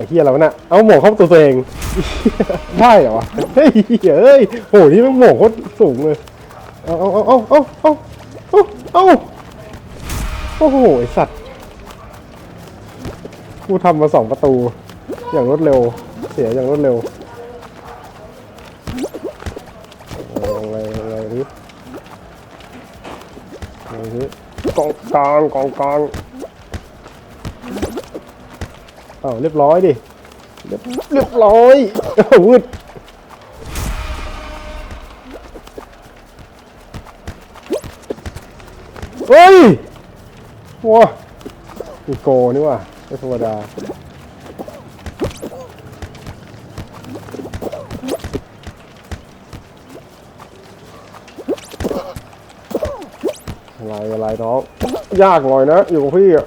ไอ้เฮียเราเนี่ยเอาหมวกเข้าตัวเอง ได้เหรอวะเฮ้ยเฮ้ยโหนี่มันหมวกโคตรสูงเลย เอาเอาเอาเอาเอาเอาเอาโอ้โหไอสัตว์ กูทำมาสองประตู อย่างรวดเร็ว เสียอย่างรวดเร็วอะไรอะไรนี่อะไรนี่กองกลางกองกลาง เอ้าเรียบร้อยดิเรียบเรียบร้อยอ้าวืดเฮ้ยว้ามีโกนี่ว่ะไม่ธรรมดาอะไรอะไรน้องยากหน่อยนะ อยู่กับพี่อะ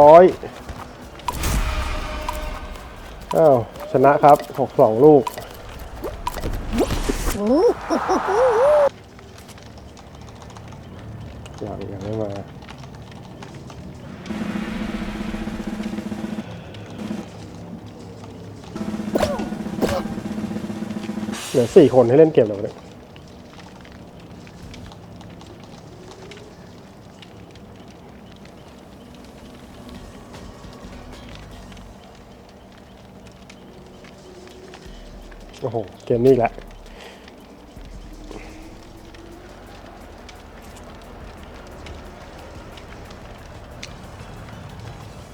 ร้อย อ้าว ชนะครับหกสองลูก อยังยังไม่มาเหลือสี่คนให้เล่นเกมแล้วเนี่ย โอ้โห เกมนี้อีกแล้ว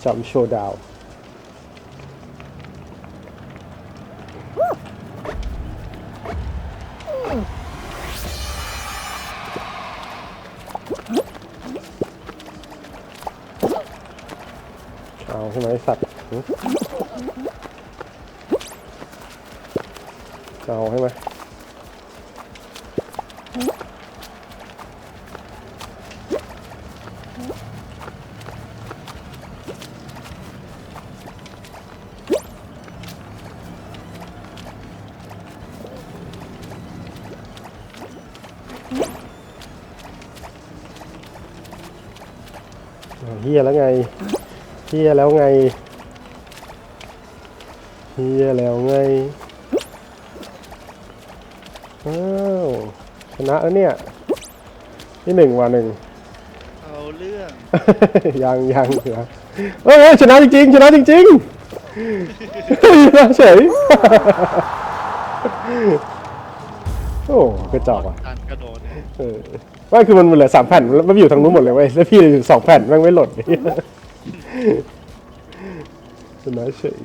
จำโชว์ดาวเอาใช่ไหมสัตว์ เอาใช่ไหมเฮียแล้วไงเฮียแล้วไงเฮียแล้วไง อ้าวชนะแล้วเนี่ยที่หนึ่งว่าหนึ่ง เอาเรื่องยังยังเหรอเอ้ยเอ้ยชนะจริงๆชนะจริงๆชนะเฉย โอ้กระจอกอะ การกระโดดเนี่ยเออไม่คือมันเหลือสามแผ่นแล้วมันอยู่ทางนู้นหมดเลยเว้ยแล้วพี่เหลืออยู่สองแผ่นแม่งไม่หล่นชนะเฉย